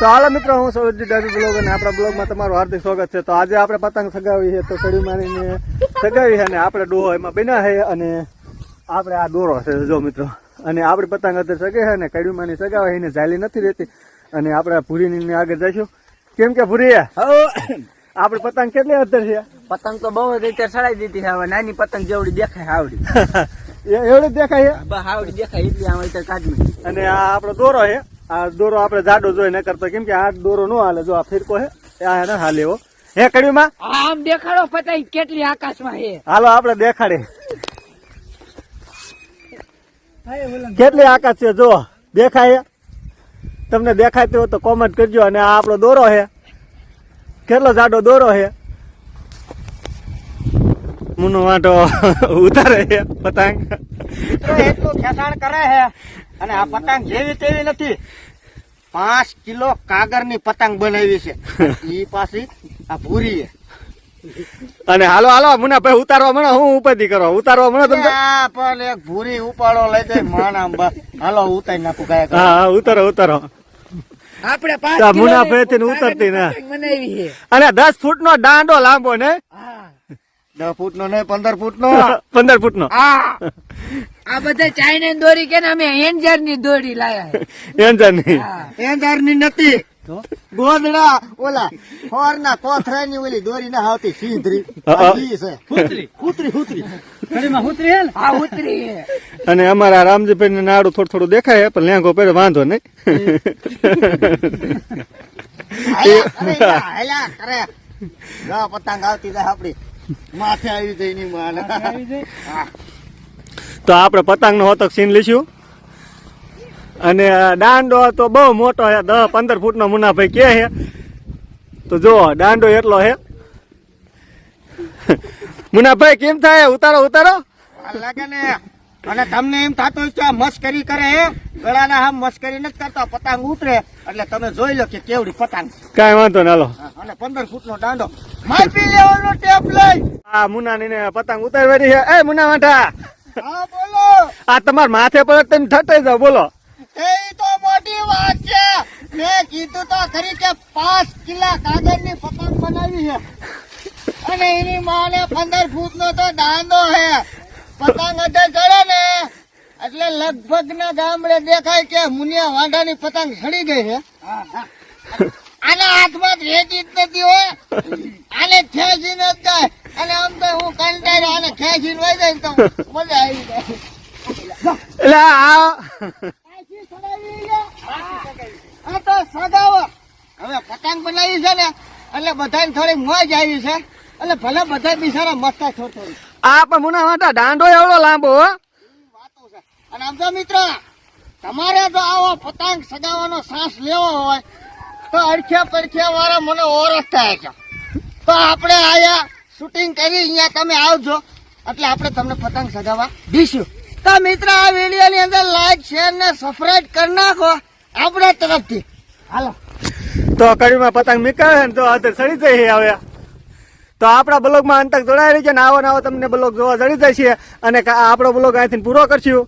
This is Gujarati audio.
તો હાલો મિત્રો હું સૌજી ડાબી બ્લોગ અને આપણા બ્લોગમાં તમારું હાર્દિક સ્વાગત છે. તો આજે આપણે પતંગ સગાવી છે તો કડી મારીને સગાવી છે અને આપણે ડોહો એમાં બન્યા છે અને આપણે આ દોરો છે જો મિત્રો. અને આપણી પતંગ અત્યારે સગે છે ને કડી માની સગાવે એને જાલી નથી રહેતી. અને આપણે ભૂરીની આગળ જઈશું. કેમ કે ભૂરી આપણે પતંગ કેટલી અત્યારે છે? પતંગ તો બહુ રીતે સડાઈ દીધી છે હવે નાની પતંગ જેવડી દેખાય આવડી. એવડી દેખાય છે? આવડી દેખાય એટલી આમ રીતે કાઢી અને આ આપણો દોરો છે. આ દોરો આપણે જાડો જોઈ ન કરતો કેમ કે આ દોરો નો હાલે. જો આ ફિરકો એ આ ન હાલે એવો હે કડીમાં? આમ દેખાડો પતાઈ કેટલી આકાશમાં હે. હાલો આપણે દેખાડે. કેટલી આકાશ છે જો દેખાય તમને દેખાય તેવો તો કોમેન્ટ કરજો. અને આ આપણો દોરો હે. કેટલો જાડો દોરો હે. મુનો વાંટો ઉતારે હે પતંગ. એટલું ખેસાણ કરે છે અને આ પતંગ જેવી તેવી નથી. પાંચ કિલો કાગળની પતંગ બનાવી છે. એ પાછી આ ભૂરી અને હાલો હાલો મુના ભાઈ ઉતારવા મળે હું ઉપાધિ કરો ઉતારવા મળે તમને? પણ એક ભૂરી ઉપાડો લઈ જાય માણા બસ. હાલો ઉતારી નાખું ગાય હા હા ઉતારો ઉતારો. આપણે આ મુનાફે થી ઉતરતી ને. બનાવી છે. અને દસ ફૂટ નો દાંડો લાંબો ને? દસ ફૂટ નો નહીં પંદર ફૂટ નો પંદર ફૂટ નો આ બધા ચાઇના દોરી કે અમે એન્જરની દોરી લાયા એન્જરની એન્જરની નથી. ગોદડા ઓલા ફોર ના કોથરા ની ઓલી દોરી ના આવતી સીધરી. કૂતરી કૂતરી કૂતરી આ ઉતરી અને અમારા રામજીભાઈ ને નાડું થોડું થોડું દેખાય પણ લેંગો પહેરે વાંધો નહીં. પતંગ આવતી જાય આપડી. માથે આવી જઈ ની માન. હા. તો આપણે પતંગનો હતો સીન લઈશું અને દાંડો તો બહુ મોટો છે દસ પંદર ફૂટનો મુનાભાઈ કે છે? તો જો દાંડો એટલો છે. મુનાભાઈ કેમ થાય? ઉતારો ઉતારો. લાગે ને. અને તમને એમ થતું હોય કે મસ્કરી કરે હે? ગળાના આમ મસ્કરી નથી કરતા પતંગ ઉતરે. એટલે તમે જોઈ લો કે કેવડી પતંગ. કઈ વાંધો ના લો. અને પંદર ફૂટ નો દાંડો. માપી લેવાનો ટેપ લઈ. આ મુનાની ને પતંગ ઉતારવાની છે. એ મુના વાંઠા હા બોલો. આ તમારા માથે પર તમે ઠટાઈ જાવ બોલો. એ તો મોટી વાત છે. મેં કીધું તો ખરી કે પાંચ કિલા કાગળની પતંગ બનાવી છે. અને એની માને પંદર ફૂટ નો તો દાંડો છે. પતંગ અડે ચડે ને. એટલે લગભગ ના ગામડે દેખાય કે મુનિયા વાંઢાની પતંગ સડી ગઈ છે. આના હાથમાં રેતી જ નથી હોય. આને ખેંચી નથી જાય. અને આમ તો હું કંટાળ્યો આને ખેંચીને વહી જાય તો મજા આવી જાય. એટલે આ તો સગાવો હવે પતંગ બનાવી છે ને એટલે બધાને થોડી મોજ આવી છે. એટલે ભલે બધા બિચારા મસ્ત થોડી આ પણ મુના માતા દાંડો એવડો લાંબો વાતો છે. અને આમ તો મિત્રો તમારે જો આવો પતંગ સગાવવાનો શ્વાસ લેવો હોય તો અડખ્યા પડખ્યા વાળા મને ઓરસ થાય છે. તો આપણે આયા શૂટિંગ કરી, અહીંયા તમે આવજો. એટલે આપણે તમને પતંગ સગાવવા દઈશું. તો મિત્ર, આ વીડિયો ની અંદર લાઈક શેર ને સબસ્ક્રાઈબ કરી નાખો. આપણા તરફથી. હાલો. તો કડીમાં પતંગ મીકાવે ને તો અત્યારે સડી જઈ આવ્યા તો આપણા બ્લોગમાં અંતક રહી છે ને આવો ને આવો તમને બ્લોગ જોવા જડી જાય છે અને આપણો બ્લોગ અહીંથી પૂરો કરશું.